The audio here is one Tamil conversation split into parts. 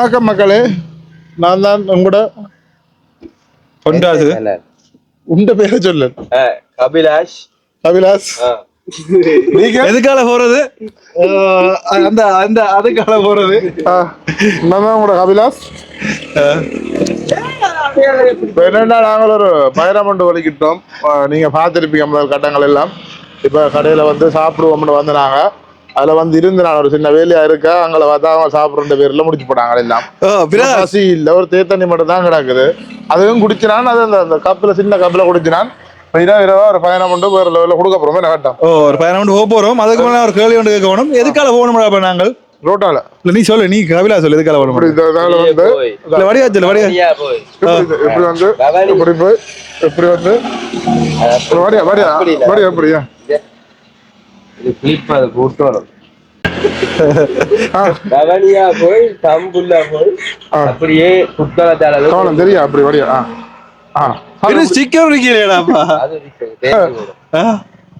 வணக்கம் மக்களே. நான் தான் உங்களோட பொண்டாது. உண்ட பேரை சொல்லு. அபிலாஷ் அபிலாஷ் நீங்க? எதுக்கால போறது? அந்த அந்த அதுக்கால போறது. நான் தான் உங்களோட அபிலாஷ் இப்ப என்னன்னா நாங்கள் ஒரு பயணம் ஒன்று வலிக்கிட்டோம் நீங்க பார்த்துருப்பீங்க கட்டங்கள் எல்லாம். இப்ப கடையில வந்து சாப்பிடுவோம்னு வந்து நாங்க. அதுல வந்து இருந்து நான் ஒரு சின்ன வேலையா இருக்கா அங்கே பார்த்தா அவங்க சாப்பிடுற பேர்ல முடிச்சு போட்டாங்க எல்லாம். பசி இல்ல ஒரு தேத்தண்ணி மட்டும் தான் கிடக்குது. அதுவும் குடிச்சினான் அது அந்த அந்த கப்பில் சின்ன கப்பில் குடிச்சினான். இரவு ஒரு பயணம் கொண்டு வேற லெவலில் கொடுக்க ஓ ஒரு பதினொன்று போக போறோம். அதுக்கு மேல ஒரு கேள்வி ஒன்று கேட்க வேணும் எதுக்கால போகணும் நாங்கள்? ரோட்டால. இல்ல நீ சொல்லு நீ கபிலா சொல்லு எதுக்கால போய். இல்ல வடிவா சொல்லு வடிவா. இப்படி வந்து. இப்படி போய் இப்படி வந்து. இப்படி வடியா வடியா அப்படி இல்ல. வடியா எப்படியா இது கிளிப் அது போட்டோம் ஆ. பவனியா போய் தம்புல்லா போய் ஆ. அப்படியே புத்தகத்தால கவனம் தெரியா அப்படி வடியா ஆ. அது.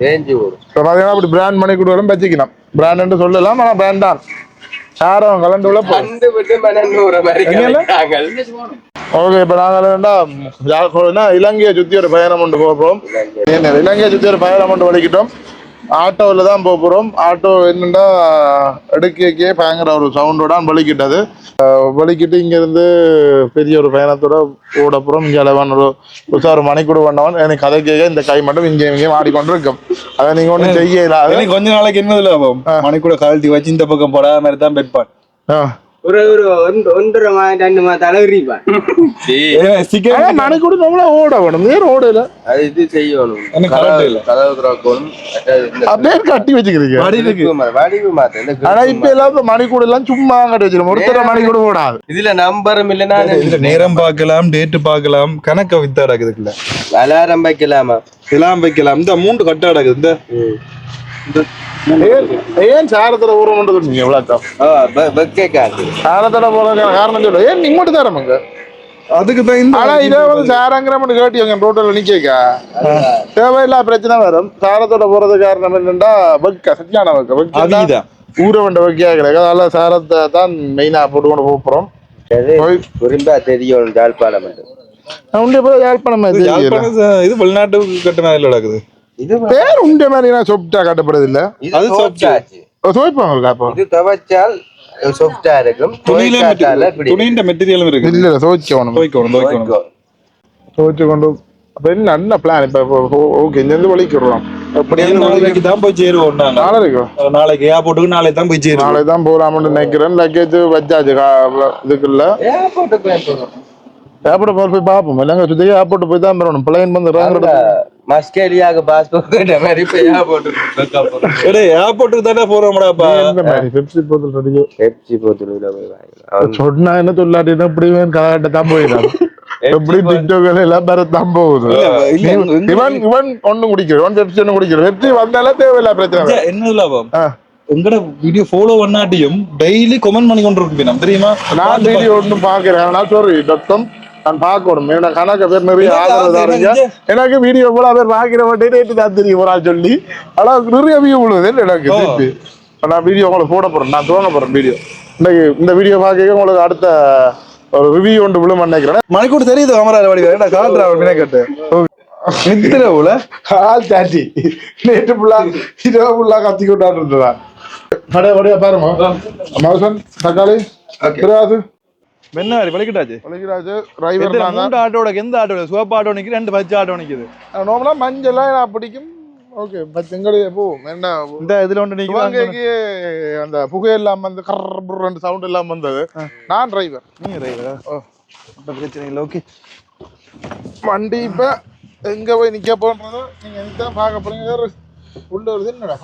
தேஞ்சு போடும். இப்போ பார்த்தீங்கன்னா அப்படி பிராண்ட் பண்ணி கொடுத்தாலும் வச்சுக்கலாம். பிராண்ட் சொல்லலாம் ஆனால் பிராண்ட் தான். சாரம் கலந்து உள்ள. ஓகே இப்போ நாங்கள் இலங்கையை சுற்றி ஒரு பயணம் கொண்டு போகிறோம் இலங்கையை சுற்றி ஒரு பயணம் கொண்டு வலிக்கிட்டோம் ஆட்டோவில் தான் போக போகிறோம் ஆட்டோ என்னண்டா எடுக்கே பயங்கர ஒரு சவுண்டோட வலிக்கிட்டது. வலிக்கிட்டு இங்கேருந்து பெரிய ஒரு பயணத்தோட ஓட போகிறோம் இங்கே அளவான ஒரு புதுசாக ஒரு மணிக்கூட பண்ணவன் எனக்கு கதை கேட்க இந்த கை மட்டும் இங்கே இங்கேயும் ஆடிக்கொண்டு இருக்கும். அதை நீங்கள் ஒன்றும் செய்ய கொஞ்ச நாளைக்கு என்ன இல்ல மணி கூட கழட்டி வச்சு இந்த பக்கம் போடாத மாதிரி தான் பெட்பான் ஆ. ஒரு ஒரு ஒன்று- ஒன்றரை மா ரெண்டு மா தலைவரிப்பான் ஸ்டிக்கர் ஆனால் மணிக்கூட நம்மள ஓட வேணும். நேரம் ஓடல? அது இது செய்யணும். கதவு- திறக்கணும். அப்படியே கட்டி வச்சுக்கிறீங்க. வடிவு ஆனா இப்ப எல்லாம் மணிக்கூட எல்லாம் சும்மா கட்டி வச்சிருக்கோம். ஒருத்தர மணிக்கூட போடாது இதுல நம்பரும் இல்லைன்னா நேரம் பார்க்கலாம் டேட்டு பார்க்கலாம். கணக்க வித்தா அடக்குதுக்குள்ள அலாரம் வைக்கலாமா? இதெல்லாம் வைக்கலாம். இந்த மூன்று கட்ட அடக்குது இந்த. ஏன் சாரத்துல ஊரம் போற காரணம் சொல்ல. ஏன் நீங்க மட்டும் தரமுங்க அதுக்கு தான் இந்த ஆனா இதே வந்து சாரங்கிற மட்டும் கேட்டியவங்க ரோட்டில் நிக்க தேவையில்லா பிரச்சனை வரும். சாரத்தோட போறது காரணம் என்னன்னா வெக்க சத்தியான வெக்க. வெக்க அதீதா. ஊற வேண்ட வெக்கையா கிடையாது அதனால சாரத்தை தான் மெயினா போட்டு போறோம். புரிந்தா தெரியும். நான் உண்டே போய் யாழ்ப்பாணம் இது யாழ்ப்பாணம் வெளிநாட்டு கட்ட மாதிரி நடக்குது? பேர் உண்டே மாதிரி நான் சொப்டா கட்டப்படுது இல்ல அது அப்போ இது துவைச்சால் சொஃப்டா இருக்கும் துணியில துணியின் மெட்டீரியலும் இருக்கு இல்ல இல்ல துவைக்கணும் துவைக்கணும் துவைக்கணும். துவைச்சு கொண்டு அப்ப என்ன என்ன பிளான் இப்ப ஓகே இருந்து வலிக்கிறோம் அப்படியே நாளைக்கு தான் போய் சேருவோம் நாளைக்கு ஏர்போர்ட்டுக்கு நாளைக்கு தான் போய் சேருவோம் நாளை தான் போகலாம்னு நினைக்கிறேன் லக்கேஜ் வச்சாச்சு கா- இதுக்குள்ள ஏர்போர்ட்டுக்கு. ஏர்போர்ட் போய் போய் பார்ப்போம் இல்லைங்க சுத்தி ஏர்போர்ட் போய் தான் வரணும் பிளைன் வந்து மஸ்கேலியாவுக்கு பாஸ்போர்ட் கேட்ட மாதிரி இப்ப ஏர்போர்ட்டுக்கு ஏர்போர்ட்டுக்கு தானே போறோம்டாப்பா இந்த மாதிரி பெப்சி போத்தல் பெப்சி போய். சொன்னா என்ன சொல்லாட்டினா இப்படி கலாட்ட தான் போயிடும் எப்படி டிக்டாக் எல்லாம் போகுது? இவன் இவன் ஒண்ணும் குடிக்கிறோம் இவன் பெப்சி ஒன்னும் குடிக்கிறோம் பெப்சி வந்தாலே தேவையில்ல பிரச்சனை. என்ன லாபம்? ஆ. உங்களோட வீடியோ ஃபாலோ பண்ணாட்டியும் டெய்லி கமெண்ட் பண்ணி கொண்டு இருக்கு நம்ம தெரியுமா? நான் வீடியோ ஒன்றும் பாக்குறேன் ஆனால் சாரி டாக்டர் நான் பார்க்கணும். ஏன்னா கணக்க பேர் நிறைய ஆதரவு தாருங்க. எனக்கு வீடியோ போல பேர் பாக்கிற மாட்டேன் ரேட்டு தான் தெரியும் ஒரு ஆள் சொல்லி. ஆனா நிறைய வியூ விழுது எனக்கு. திருப்பி. நான் வீடியோ உங்களுக்கு போட போறேன். நான் துவங்க போறேன் வீடியோ இன்னைக்கு இந்த வீடியோ பார்க்க உங்களுக்கு அடுத்த ஒரு ரிவ்யூ ஒன்று விழும் நினைக்கிறேன். மணிக்கூட தெரியுது அமரா வடிவா? என்ன காட்டுறா அவன் கேட்டு நித்திர போல ஆள் தாட்டி நேற்று ஃபுல்லா இரவு ஃபுல்லா கத்தி கொண்டாட்டு இருந்ததா கடை வடியா பாருங்க மகசன் தக்காளி என்ன வலிக்கிட்டாச்சு. பழகிராஜு டிரைவர் மூன்று ஆட்டோட எந்த ஆட்டோ சிவப்பு ஆட்டோ நிக்குது ரெண்டு பச்சை ஆட்டோ நிக்குது. நார்மலா மஞ்சள்லாம் நான் பிடிக்கும். ஓகே பச்சங்கடி போவோம் என்ன? இந்த இதுல ஒன்று சிவகங்கைக்கு அந்த புகை இல்லாம வந்து கர் ரெண்டு சவுண்ட் இல்லாம வந்தது நான் டிரைவர் நீங்க டிரைவரா ஓ. அப்ப பிரச்சனை இல்லை ஓகே வண்டி இப்ப எங்க போய் நிக்க போன்றதோ நீங்க தான் பார்க்க போறீங்க வேற உள்ள வருது என்னடா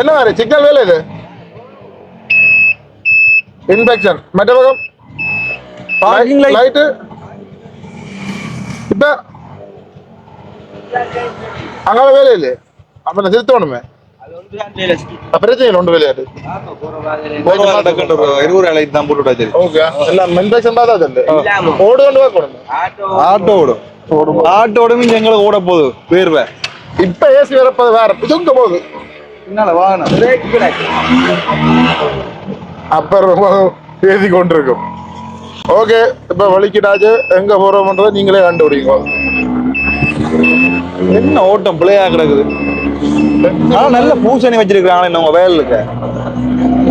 என்ன வேறு சிக்கல் வேலை இது இன்ஸ்பெக்ஷன். மற்ற பக்கம் Parking light. லைட்டு இப்ப அங்கால வேலை இல்லையே. அப்ப நான் திருத்தணுமே அப்ப பிரச்சனை இல்லை ஒன்று ஒரு இருபது லைட் தான் போட்டு ஓகே எல்லாம் பார்த்தா தெரியல இல்லாம. ஓடு கொண்டு வா கொடுங்க ஆட்டோ ஆட்டோ ஓடும்? ஆட்டோ ஓடும் எங்களுக்கு ஓட போகுது வேர்வை. இப்ப ஏசி வரப்பது வேற இதுங்க போகுது பின்னால வாகனம். அப்புறம் பேசி கொண்டிருக்கும். ஓகே இப்ப வலிக்கிட்டாச்சு எங்க போறோம்ன்றதை நீங்களே கண்டுபிடிங்க. என்ன ஓட்டம் பிள்ளையா கிடக்குது? ஆனா நல்ல பூசணி வச்சிருக்காங்களே நம்ம வயலுக்கு.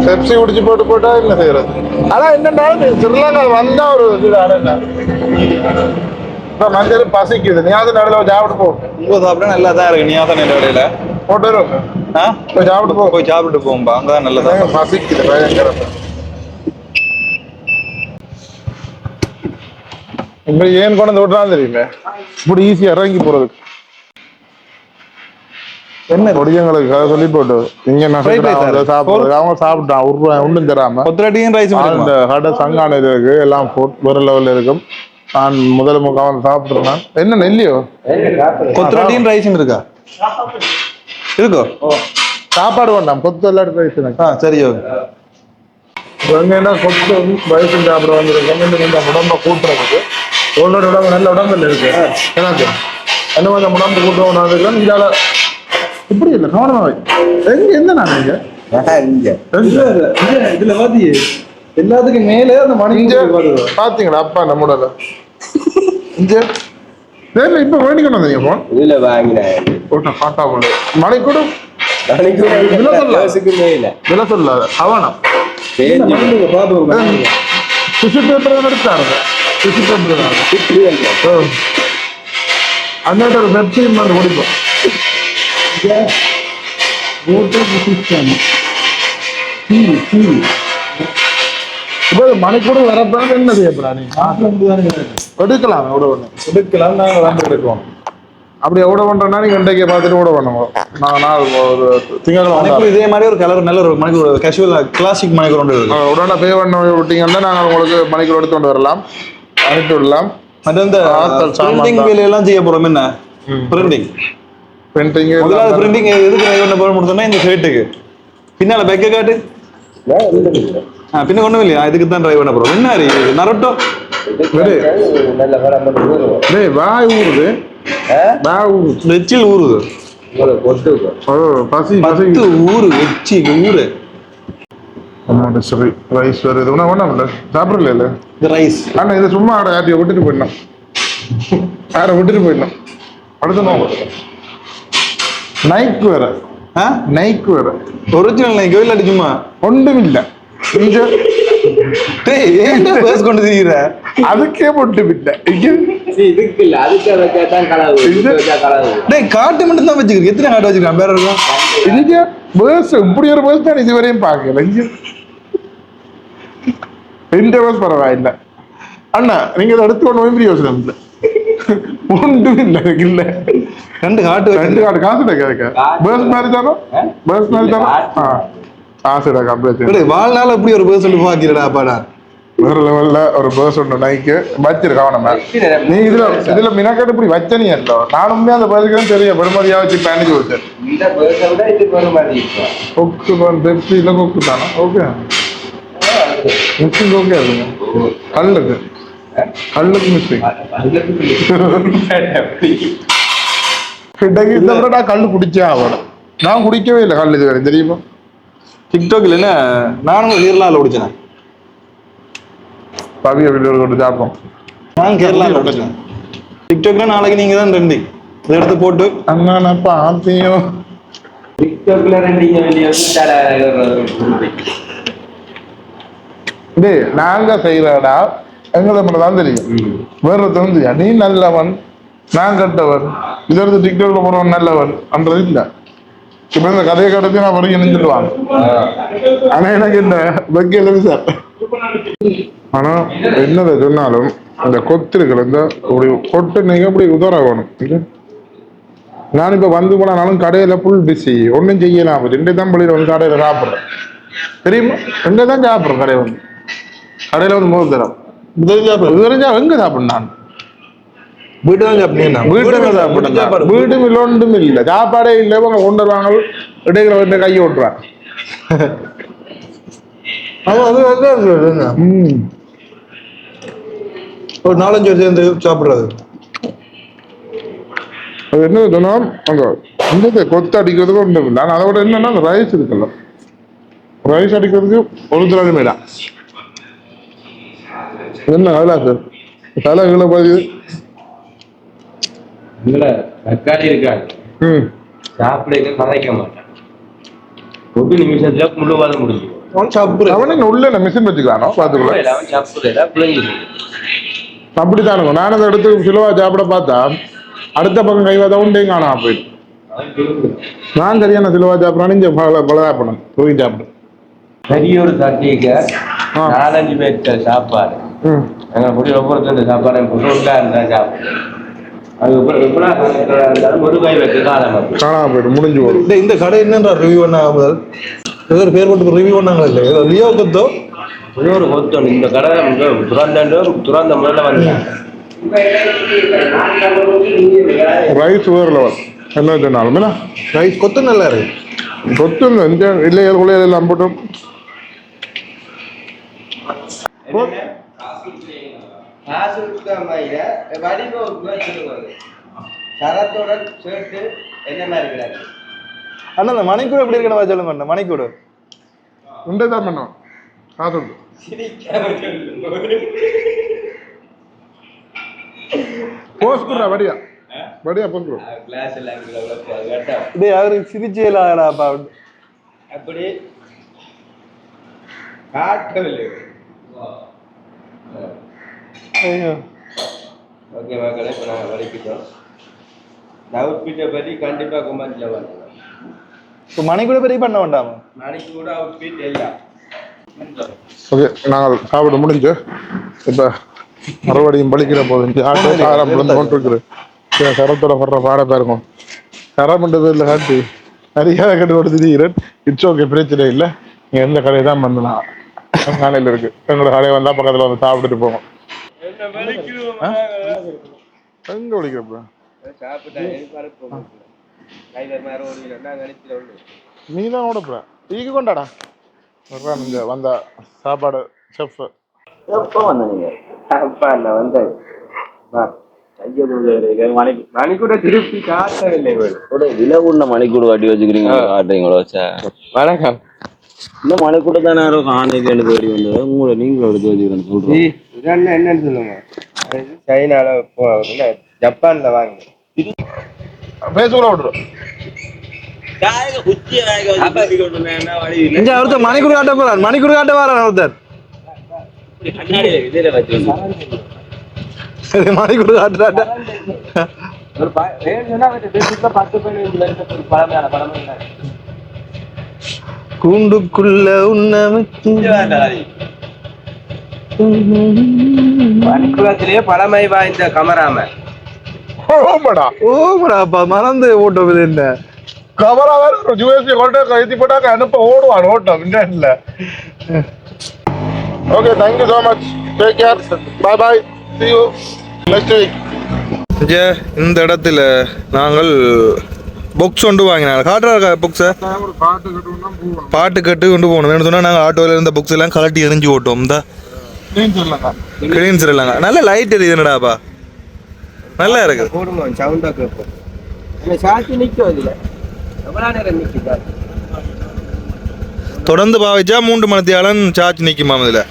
பெப்சி குடிச்சு போட்டு போட்டா என்ன செய்யறது? ஆனா என்னன்னா ஸ்ரீலங்கா வந்தா ஒரு இதுதானே இப்ப மஞ்சள் பசிக்குது நீ அது நடுவில் சாப்பிட்டு போ. உங்க சாப்பிட்டா நல்லா தான் இருக்கு நீ தான் இந்த வேலையில போட்டு வரும் போய் சாப்பிட்டு போ. போய் சாப்பிட்டு போகும்பா அங்கதான் நல்லதா பசிக்குது பயங்கரமா. இப்படி ஏன் கொண்டு விட்டுறான் தெரியுமே இப்படி ஈஸியா இறங்கி போறதுக்கு. என்ன? பொடியங்களுக்கு கதை சொல்லி போட்டு இங்க ஆ? சாப்பிடுறது அவங்க சாப்பிட்டான் ரூபாய் ஒன்றும் தராம. கொத்தரட்டியும் ரைஸ் அந்த கடை சங்கான இது இருக்கு எல்லாம் வேற லெவல்ல இருக்கும் நான் முதல் முகம் வந்து சாப்பிட்டுருந்தேன். என்ன நெல்லியோ? கொத்தரட்டியும் ரைஸும் இருக்கா? இருக்கோ சாப்பாடு வேண்டாம். கொத்து எல்லாரும் எனக்கு. ஆ சரி என்ன கொத்து வயசு சாப்பிட வந்திருக்கோம் இந்த கொஞ்சம் உடம்ப கூட்டுறதுக்கு. உங்களோட உடம்பு நல்ல உடம்புல இருக்கு. எனக்கு. என்ன கொஞ்சம் உடம்பு கூட்டுறோம் நான் இதால. இப்படி இல்லை கவனமா வை. எங்க எந்த நான் நீங்க இங்க? இதுல பாத்தி எல்லாத்துக்கும் மேலே அந்த மணி பாத்தீங்களா அப்பா நம்மளோட இங்க? இப்ப வேண்டிக்கணும் வந்தீங்க போன் இதுல வாங்கினேன். போட்ட பாட்டா போல மணி கூட. நாளைக்கு இதுல சொல்லலாம். காசுக்குமே இல்ல. விலை பேஞ்சு சுஷி பேப்பர் தான் எடுத்தாங்க சுஷி பேப்பர் தான். அண்ணாட்ட ஒரு வெப்சைட் வந்து குடிப்போம் இப்போ மணி கூட வரப்ப என்ன செய்யப்படா நீ எடுக்கலாம் எவ்வளோ ஒன்று எடுக்கலாம் நாங்கள் வந்து எடுக்குவோம் அப்படி எவ்வளோ பண்ணுறோம்னா நீங்கள் இன்றைக்கு பார்த்துட்டு கூட பண்ணுவோம் நான் நான் ஒரு திங்கக்கிழமை இதே மாதிரி ஒரு கலர் நல்ல ஒரு மணிக்கூர் கேஷுவல் கிளாசிக் மணிக்கூர் ஒன்று இருக்கு உடனே பே பண்ண விட்டீங்கன்னா நாங்கள் உங்களுக்கு மணிக்கூர் எடுத்து கொண்டு வரலாம். அனுப்பி விடலாம். மற்ற இந்த பிரிண்டிங். வேலையெல்லாம் செய்ய போறோம் என்ன? பிரிண்டிங் பெயிண்டிங் முதலாவது பிரிண்டிங் எதுக்கு டிரைவ் பண்ண போறோம் முடிச்சோம்னா இந்த ஷர்ட்டுக்கு பின்னால பெக்க காட்டு. ஆ, பின்ன ஒண்ணும் இல்லையா? இதுக்கு தான் டிரைவ் பண்ண போறோம். என்ன நரட்டோ. வாய் ஊறுது. வாய் ஊறுது. பத்து ஊரு எச்சி ஊரு அம்மாண்ட சரி ரைஸ் வேறு இது ஒன்றும் ஒன்றும் இல்லை? சாப்பிடல இல்லை? இந்த ரைஸ் ஆனால் இதை சும்மா ஆட யார்ட்டையும் விட்டுட்டு போயிடணும். யாரை விட்டுட்டு போயிடணும். அடுத்த நோக்கம் நைக் வேற. ஆ? நைக் வேற. ஒரிஜினல் நைக்கோ இல்லாட்டி சும்மா? ஒன்றும் இல்லை. அதுக்கே இதுக்கு இதுக்கு டேய் காட்டு மட்டும் தான் வச்சுக்கிறேன் எத்தனை காட்டு வச்சுக்கிறேன் பேர் இருக்கும் இங்க பேர்ஸ் இப்படி ஒரு பேர்ஸ் நான் இதுவரையும் பார்க்கல. இங்க ரெண்டு பேர்ஸ் பரவாயில்ல. அண்ணா நீங்க இதை எடுத்து கொண்டு போய் யோசனை இல்லை ஒன்றும் இல்லை எனக்கு இல்லை. ரெண்டு காட்டு ரெண்டு கார்டு காசு பேர்ஸ் மாதிரி தானோ? பேர்ஸ் மாதிரி தானோ? ஆ காசு அப்படியே டேய் வாழ்நாள் அப்படி ஒரு பேர் சொல்லி பாக்கிறடா பாடா வேற லெவல்ல ஒரு பேர்ஸ் ஒன்று நைக்கு வச்சிருக்கான் நம்ம நீ இதுல இதுல மினக்கட்டு இப்படி வச்ச நீ நானுமே அந்த பேருக்கு தெரியும். பெருமதியா வச்சு பேனிச்சு வச்சேன் கொக்கு பெப்சி இல்லை கொக்கு தானே? ஓகே. மிக்சிங் ஓகே அதுங்க கல்லுக்கு. கல்லுக்கு மிக்சிங் இன்றைக்கு இந்த விட நான் கல் குடிச்சே ஆகணும். நான் குடிக்கவே இல்லை கல் இது தெரியுமா? டிக்டாக்ல என்ன? நானும் கேரளாவில் ஓடிச்சேன். பவிய வீடியோ கொண்டு சாப்பிட்டோம் நான் கேரளாவில் ஓடிச்சேன். டிக்டாக்ல நாளைக்கு நீங்க தான் ட்ரெண்டிங் இதை எடுத்து போட்டு. அண்ணா நான் பார்த்தியும் டிக்டாக்ல ரெண்டு வெளியே தலை டேய் நாங்க செய்யறடா. எங்களை மட்டும் தான் தெரியும். வேற தெரியும் நீ நல்லவன் நான் கெட்டவன். இதை எடுத்து டிக்டாக்ல போறவன் நல்லவன். அன்றது இல்ல. இப்ப இந்த கதையை கடத்தி நான் வரைக்கும் நினைச்சிடுவான் ஆனா எனக்கு இந்த வைக்கல சார். ஆனா என்னதை சொன்னாலும் இந்த கொத்து இருக்கிற இந்த ஒரு கொட்டு நீங்க வேணும். இல்ல? நான் இப்ப வந்து போனாலும் கடையில புல் பிஸி ஒன்றும் செய்யலாம் ரெண்டு தான் பள்ளியில வந்து கடையில சாப்பிடுறேன். தெரியுமா? எங்க தான் சாப்பிடுறேன் கடையில வந்து. கடையில வந்து முதல் தரம் எங்க சாப்பிடுறேன் நான்? சாப்பிடுறேன் வீடும் இல்லை சாப்பாடே இல்லை இவங்க கொண்டு வருவாங்க இடையில வந்து கையை ஓட்டுறாங்க அது அது. ம் ஒரு நாலஞ்சு பேர் சேர்ந்து சாப்பிடுறது அது என்ன சொன்னா அங்க இந்த கொத்து அடிக்கிறதுக்கு ஒன்றும் இல்லை ஆனால் அதை விட என்னன்னா அந்த ரைஸ் இருக்குல்ல ரைஸ் அடிக்கிறதுக்கு ஒரு திராணி மேடா என்ன அதெல்லாம் சார் தலை கீழே பதிவு இதுல தக்காளி இருக்காது. ம். சாப்பிட கதைக்க மாட்டேன். ஒரு நிமிஷத்துல முழுவாத முடியும் அவன் என்ன உள்ள மிஷின் வச்சுக்கலானோ பார்த்துக்கலாம் அவன் சாப்பிடல பிள்ளைங்க அப்படித்தான் இருக்கும் நான் அதை எடுத்து சிலுவா சாப்பிட பார்த்தா அடுத்த பக்கம் கை வாதா உண்டே காணாம போயிடும். நான் சரியான சிலுவா சாப்பிட்றான்னு இங்கே பல பலதாப்பணும் தூக்கி சாப்பிடு. பெரிய ஒரு தட்டிக்க. நாலஞ்சு பேர்த்த சாப்பாடு. ம். எங்க முடி ஒவ்வொருத்தர் சாப்பாடு இருந்தா சாப்பிடு. காணாம போயிடும் முடிஞ்சு போடும் இந்த இந்த கடை என்னன்றா ரிவ்யூ பண்ணாங்க முதல்? ஏதோ பேர் போட்டு ரிவ்யூ பண்ணாங்களே இல்லை ஏதோ லியோ கொத்தோ? இன்னொரு கொத்தம் இந்த கடை துறந்தாண்டு துறந்த முதல்ல வந்தேன். ரைஸ் வேறு லெவல் என்ன சொன்னாலும் என்ன? ரைஸ் கொத்து நல்லா இருக்கு. கொத்து இல்லை குளியல் எல்லாம் போட்டு சேர்த்து என்ன மாதிரி கிடையாது அண்ணா மணிக்கூட எப்படி இருக்கணும் சொல்லுங்க அண்ணா மணிக்கூட. உண்டே தான் பண்ணோம் வடியா. வடியா டேய் இல்லாடா அப்படி. காட்டவில்லை. ஐயோ. ஓகே மக்களே இப்போ நாங்கள் வலிக்கிட்டோம். அவுட் ஃபிட்டை பற்றி கண்டிப்பாக குமாரில் வரணும் இப்போ மணிக்கூட பெரிய பண்ண வேண்டாமா? நாளைக்கு கூட அவுட் ஃபிட் எல்லாம். ஓகே நாங்கள் சாப்பிட முடிஞ்சு. இப்போ மறுபடியும் பலிக்கிற போது இந்த ஆட்டோ சாரம் விழுந்து கொண்டு இருக்குது சரி, சரத்தோட படுற பாடப்பா இருக்கும் சரம்ன்றது இல்லை காட்டி நிறைய கடை கொடுத்து திரிகிறேன் இட்ஸ் ஓகே பிரச்சனை இல்லை. நீங்கள் எந்த கடையை தான் பண்ணலாம் காலையில் இருக்கு. எங்களோட கடையை வந்தால் பக்கத்தில் வந்து சாப்பிட்டுட்டு போவோம். எங்கே அனுப்பிடுவோம் நீ தான் ஓடப்ப ஈக்கு கொண்டாடா. இங்க வந்த. சாப்பாடு செஃப் எப்போ வந்த நீங்க? அப்பா நான் வந்தேன். மணிக்கூட திருப்பி காட்டவில்லை கூட விலை உள்ள மணிக்கூடு காட்டி வச்சுக்கிறீங்க. காட்டுறீங்களோ சார் வணக்கம். இந்த மணிக்கூட தானே யாரும் ஆணைக்கு எடுத்து வெடி வந்தது. உங்களை நீங்களும் எடுத்து வச்சுக்கிறேன்னு சொல்றோம். என்னன்னு சொல்லுங்க. சைனால போ என்ன, ஜப்பான்ல வாங்க. பேசுகிறோம் விட்டுரும் ஒருத்தர் மணிக்கூட காட்ட போறார். மணிக்கூட காட்ட வரான் ஒருத்தர். மணிக்கூட காட்டுறாட்ட. கூண்டுக்குள்ள உன்னை வச்சு மணிக்குளத்திலேயே பழமை வாய்ந்த கமராம ஓமாடா. ஓமடாப்பா மறந்து ஓட்டம் இது என்ன? கவரா வேற யூஎஸ்பி கொண்டு கழுத்தி போட்டாக்க அனுப்ப ஓடுவான் ஓட்டம் இன்டர்நெட்ல okay thank you so much take care bye bye see you. Next week. இங்க இந்த இடத்துல நாங்கள் புக்ஸ் கொண்டு வாங்கினாங்க. காட்டுறா புக்ஸை ஒரு பாட்டு கட்டுவோம்னா போகணும். பாட்டு கேட்டு கொண்டு போகணும். வேணும் சொன்னா நாங்கள் ஆட்டோவில் இருந்த புக்ஸ் எல்லாம் கலட்டி எரிஞ்சு ஓட்டோம் இந்த. கிளீன்ஸ் இல்லைங்க நல்ல லைட் எரியுது என்னடாப்பா நல்லா இருக்குது போடுங்க சவுண்டா கேட்போம். அந்த சாட்சி நிற்கும் இதுல எவ்வளோ நேரம் நிற்குது தொடர்ந்து பாவிச்சா மூன்று மணித்தியாலம் சார்ஜ் நிற்குமாம் இதில்.